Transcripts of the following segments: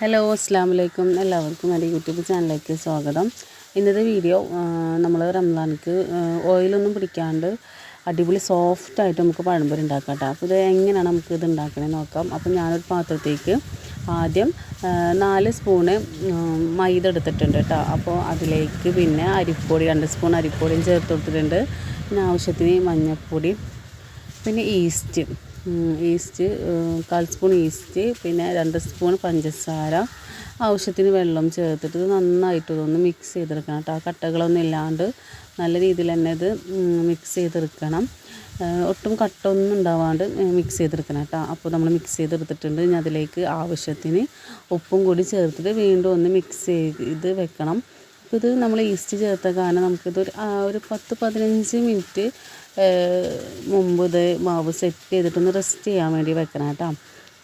Hello അസ്സാം വലൈക്കും എല്ലാവർക്കും എന്റെ യൂട്യൂബ് ചാനലിലേക്ക് സ്വാഗതം. ഇന്നത്തെ വീഡിയോ നമ്മൾ റംസാൻക്ക് ഓയിലൊന്നും പിടിക്കാണ്ട് അടിപൊളി സോഫ്റ്റായിട്ട് നമുക്ക് പഴംപൊരി ഉണ്ടാക്കാം കേട്ടോ അപ്പോൾ ഇത് എങ്ങനെയാണ് നമുക്ക് ഇത് ഉണ്ടാക്കണേ നോക്കാം. അപ്പോൾ ഞാനൊരു പാത്രത്തേക്ക് ആദ്യം നാല് സ്പൂണ് മൈദ എടുത്തിട്ടുണ്ട് കേട്ടോ. അപ്പോൾ അതിലേക്ക് പിന്നെ അരിപ്പൊടി രണ്ട് സ്പൂൺ അരിപ്പൊടിയും ചേർത്ത് കൊടുത്തിട്ടുണ്ട്. പിന്നെ ആവശ്യത്തിന് മഞ്ഞൾപ്പൊടി പിന്നെ ഈസ്റ്റ് ഈസ്റ്റ് കാൽ സ്പൂൺ ഈസ്റ്റ് പിന്നെ രണ്ട് സ്പൂൺ പഞ്ചസാര. ആവശ്യത്തിന് വെള്ളം ചേർത്തിട്ട് നന്നായിട്ട് ഇതൊന്ന് മിക്സ് ചെയ്തെടുക്കണം കേട്ടോ. ആ കട്ടകളൊന്നും ഇല്ലാണ്ട് നല്ല രീതിയിൽ തന്നെ ഇത് മിക്സ് ചെയ്തെടുക്കണം. ഒട്ടും കട്ടൊന്നും ഉണ്ടാവാണ്ട് മിക്സ് ചെയ്തെടുക്കണം കേട്ടോ. അപ്പോൾ നമ്മൾ മിക്സ് ചെയ്തെടുത്തിട്ടുണ്ട്. ഇനി അതിലേക്ക് ആവശ്യത്തിന് ഉപ്പും കൂടി ചേർത്തിട്ട് വീണ്ടും ഒന്ന് മിക്സ് ചെയ്ത് വെക്കണം. ഇത് നമ്മൾ ഈസ്റ്റ് ചേർത്ത കാരണം നമുക്കിത് ഒരു ഒരു പത്ത് പതിനഞ്ച് മിനിറ്റ് മുമ്പ് ഇത് മാവ് സെറ്റ് ചെയ്തിട്ടൊന്ന് റെസ്റ്റ് ചെയ്യാൻ വേണ്ടി വെക്കണം കേട്ടോ.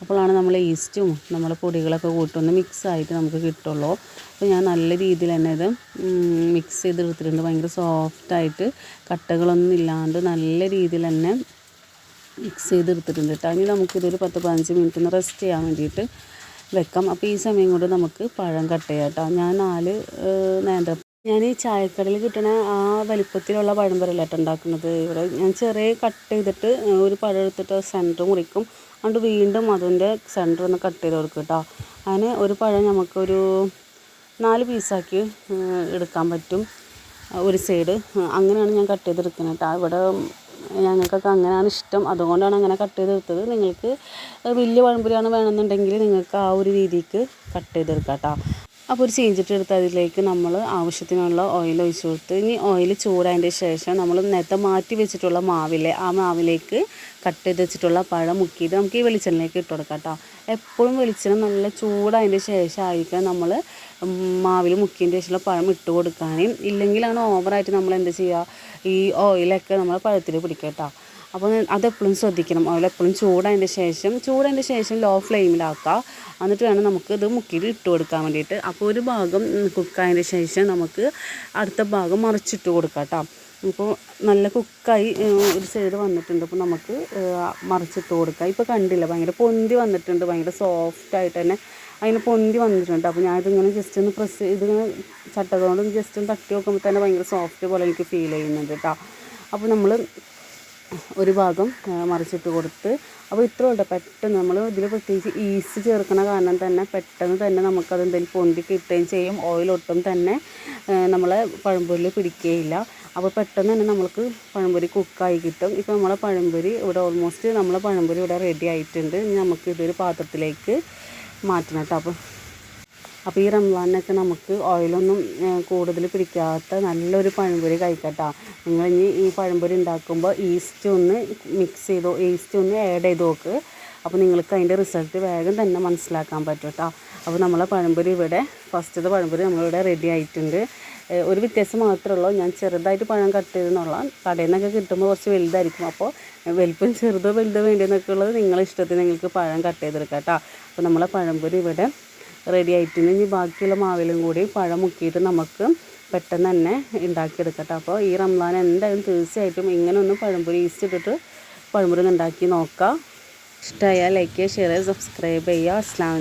അപ്പോഴാണ് നമ്മൾ ഈസ്റ്റും നമ്മൾ പൊടികളൊക്കെ കൂട്ടൊന്ന് മിക്സ് ആയിട്ട് നമുക്ക് കിട്ടുള്ളൂ. അപ്പോൾ ഞാൻ നല്ല രീതിയിൽ തന്നെ ഇത് മിക്സ് ചെയ്തെടുത്തിട്ടുണ്ട്. ഭയങ്കര സോഫ്റ്റായിട്ട് കട്ടകളൊന്നും ഇല്ലാണ്ട് നല്ല രീതിയിൽ തന്നെ മിക്സ് ചെയ്തെടുത്തിട്ടുണ്ട് കേട്ടോ. ഇനി നമുക്കിതൊരു പത്ത് പതിനഞ്ച് മിനിറ്റ് ഒന്ന് റെസ്റ്റ് ചെയ്യാൻ വേണ്ടിയിട്ട് വെക്കാം. അപ്പോൾ ഈ സമയം കൊണ്ട് നമുക്ക് പഴം കട്ട് ചെയ്യാം കേട്ടോ ഞാൻ നാല് നേന്ത്ര ഞാൻ ഈ ചായക്കടയിൽ കിട്ടുന്ന ആ വലിപ്പത്തിലുള്ള പഴം കേട്ടോ ഉണ്ടാക്കുന്നത്. ഇവിടെ ഞാൻ ചെറിയ കട്ട് ചെയ്തിട്ട് ഒരു പഴം എടുത്തിട്ട് സെന്റർ മുറിക്കും. അതുകൊണ്ട് വീണ്ടും അതിന്റെ സെന്റർ ഒന്ന് കട്ട് ചെയ്ത് കൊടുക്കും കേട്ടോ അങ്ങനെ ഒരു പഴം നമുക്കൊരു നാല് പീസാക്കി എടുക്കാൻ പറ്റും. ഒരു സൈഡ് അങ്ങനെയാണ് ഞാൻ കട്ട് ചെയ്തെടുക്കുന്നത് കേട്ടോ ഇവിടെ ഞങ്ങൾക്കൊക്കെ അങ്ങനെയാണ് ഇഷ്ടം. അതുകൊണ്ടാണ് അങ്ങനെ കട്ട് ചെയ്തെടുത്തത് നിങ്ങൾക്ക് വലിയ പഴംപൊരിയാണ് വേണമെന്നുണ്ടെങ്കിൽ നിങ്ങൾക്ക് ആ ഒരു രീതിക്ക് കട്ട് ചെയ്തെടുക്കാം കേട്ടോ. അപ്പോൾ ഒരു ചീഞ്ചിട്ട് എടുത്ത് അതിലേക്ക് നമ്മൾ ആവശ്യത്തിനുള്ള ഓയിൽ ഒഴിച്ച് കൊടുത്ത്. ഇനി ഓയിൽ ചൂടായതിന്റെ ശേഷം നമ്മൾ നേരത്തെ മാറ്റി വെച്ചിട്ടുള്ള മാവിലെ ആ മാവിലേക്ക് കട്ട് ചെയ്ത് വെച്ചിട്ടുള്ള പഴം മുക്കിയിട്ട് നമുക്ക് ഈ വെളിച്ചെണ്ണയിലേക്ക് ഇട്ട് കൊടുക്കാം കേട്ടോ എപ്പോഴും വെളിച്ചെണ്ണ നല്ല ചൂടായതിന്റെ ശേഷം ആയിരിക്കാം നമ്മൾ മാവിൽ മുക്കിയതിന്റെ ശേഷമുള്ള പഴം ഇട്ട് കൊടുക്കാനും. ഇല്ലെങ്കിലാണ് ഓവറായിട്ട് നമ്മൾ എന്താ ചെയ്യുക ഈ ഓയിലൊക്കെ നമ്മൾ പഴത്തിൽ പിടിക്കാം കേട്ടോ അപ്പോൾ അതെപ്പോഴും ശ്രദ്ധിക്കണം. അതുപോലെ എപ്പോഴും ചൂടായതിന്റെ ശേഷം ചൂടായതിന്റെ ശേഷം ലോ ഫ്ലെയിമിലാക്കുക എന്നിട്ട് വേണം നമുക്ക് ഇത് മുക്കിയിട്ട് ഇട്ട് കൊടുക്കാൻ വേണ്ടിയിട്ട്. അപ്പോൾ ഒരു ഭാഗം കുക്കായതിന്റെ ശേഷം നമുക്ക് അടുത്ത ഭാഗം മറിച്ചിട്ട് കൊടുക്കാം കേട്ടോ ഇപ്പോൾ നല്ല കുക്കായി ഒരു സൈഡ് വന്നിട്ടുണ്ട്. അപ്പോൾ നമുക്ക് മറിച്ചിട്ട് കൊടുക്കാം. ഇപ്പോൾ കണ്ടില്ല ഭയങ്കര പൊന്തി വന്നിട്ടുണ്ട്. ഭയങ്കര സോഫ്റ്റായിട്ട് തന്നെ അതിന് പൊന്തി വന്നിട്ടുണ്ട്. അപ്പോൾ ഞാനിതിങ്ങനെ ജസ്റ്റ് ഒന്ന് പ്രസ് ഇതിങ്ങനെ ചട്ടകൊണ്ട് ജസ്റ്റ് ഒന്ന് തട്ടി നോക്കുമ്പോൾ തന്നെ ഭയങ്കര സോഫ്റ്റ് പോലെ എനിക്ക് ഫീൽ ചെയ്യുന്നുണ്ട് കേട്ടോ. അപ്പോൾ നമ്മൾ ഒരു ഭാഗം മറിച്ചിട്ട് കൊടുത്ത്. അപ്പോൾ ഇത്ര ഉണ്ട് പെട്ടെന്ന് നമ്മൾ ഇതിൽ പ്രത്യേകിച്ച് ഈസ്റ്റ് ചേർക്കണ കാരണം തന്നെ പെട്ടെന്ന് തന്നെ നമുക്കത് എന്തെങ്കിലും പൊന്തി കിട്ടുകയും ചെയ്യും. ഓയിലൊട്ടും തന്നെ നമ്മളെ പഴംപൊരിയിൽ പിടിക്കുകയില്ല അപ്പോൾ പെട്ടെന്ന് തന്നെ നമുക്ക് പഴംപൊരി കുക്കായി കിട്ടും. ഇപ്പോൾ നമ്മളെ പഴംപൊരി ഇവിടെ ഓൾമോസ്റ്റ് നമ്മളെ പഴംപൊരി ഇവിടെ റെഡി ആയിട്ടുണ്ട്. ഇനി നമുക്ക് ഇതൊരു പാത്രത്തിലേക്ക് മാറ്റണം കേട്ടോ. അപ്പോൾ അപ്പോൾ ഈ റംസാനൊക്കെ നമുക്ക് ഓയിലൊന്നും കൂടുതൽ പിടിക്കാത്ത നല്ലൊരു പഴംപൊരി കഴിക്കട്ടോ. നിങ്ങൾ ഇനി ഈ പഴംപൊരി ഉണ്ടാക്കുമ്പോൾ ഈസ്റ്റ് ഒന്ന് മിക്സ് ചെയ്തോ ഈസ്റ്റ് ഒന്ന് ആഡ് ചെയ്ത് നോക്ക് അപ്പോൾ നിങ്ങൾക്ക് അതിന്റെ റിസൾട്ട് വേഗം തന്നെ മനസ്സിലാക്കാൻ പറ്റും കേട്ടോ അപ്പോൾ നമ്മളെ പഴംപൊരി ഇവിടെ ഫസ്റ്റത്തെ പഴംപൊരി നമ്മളിവിടെ റെഡി ആയിട്ടുണ്ട്. ഒരു വ്യത്യാസം മാത്രമേ ഉള്ളൂ. ഞാൻ ചെറുതായിട്ട് പഴം കട്ട് ചെയ്തെന്നുള്ള കടയിൽ നിന്നൊക്കെ കിട്ടുമ്പോൾ കുറച്ച് വലുതായിരിക്കും. അപ്പോൾ വലുപ്പം ചെറുതോ വലുതോ വേണ്ടിയെന്നൊക്കെ ഉള്ളത് നിങ്ങളെ ഇഷ്ടത്തിന് നിങ്ങൾക്ക് പഴം കട്ട് ചെയ്തെടുക്കാം കേട്ടോ അപ്പോൾ നമ്മളെ പഴംപൊരി ഇവിടെ റെഡി ആയിട്ടുണ്ട്. ഇനി ബാക്കിയുള്ള മാവിലും കൂടി പഴം മുക്കിയിട്ട് നമുക്ക് പെട്ടെന്ന് തന്നെ ഉണ്ടാക്കിയെടുക്കട്ടെ അപ്പോൾ ഈ റംസാൻ എന്തായാലും തീർച്ചയായിട്ടും ഇങ്ങനെ ഒന്ന് പഴംപൊരി ഈസ്റ്റ് ഇട്ടിട്ട് പഴംപൊരി ഉണ്ടാക്കി നോക്കാം. ഇഷ്ടമായാൽ ലൈക്ക് ചെയ്യുക ഷെയർ ചെയ്യുക. സബ്സ്ക്രൈബ് ചെയ്യുക അസ്ലാം